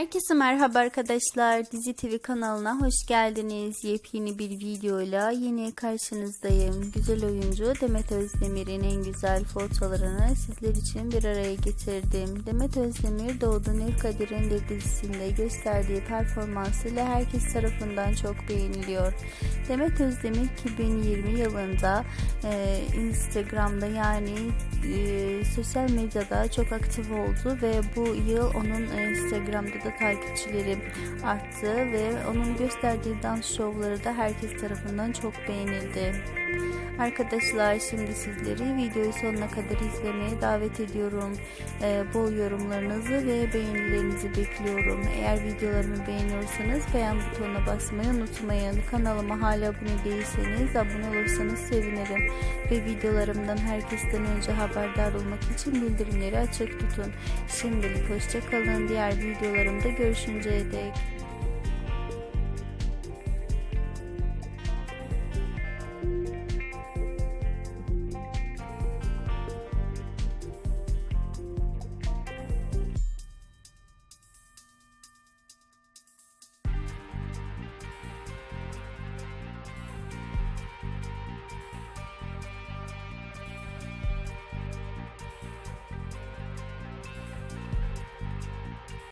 Herkese merhaba arkadaşlar. Dizi TV kanalına hoş geldiniz. Yepyeni bir videoyla yine karşınızdayım. Güzel oyuncu Demet Özdemir'in en güzel fotolarını sizler için bir araya getirdim. Demet Özdemir Doğdu Nevkadir'in de dizisinde gösterdiği performansıyla herkes tarafından çok beğeniliyor. Demet Özdemir 2020 yılında e, Instagram'da yani e, sosyal medyada çok aktif oldu ve bu yıl onun e, Instagram'da da takipçileri arttı ve onun gösterdiği dans şovları da herkes tarafından çok beğenildi. Arkadaşlar şimdi sizleri videoyu sonuna kadar izlemeye davet ediyorum. Ee, bol yorumlarınızı ve beğenilerinizi bekliyorum. Eğer videolarımı beğeniyorsanız beğen butonuna basmayı unutmayın. Kanalıma hala abone değilseniz abone olursanız sevinirim. Ve videolarımdan herkesten önce haberdar olmak için bildirimleri açık tutun. Şimdilik hoşçakalın. Diğer videolarımda görüşünceye dek.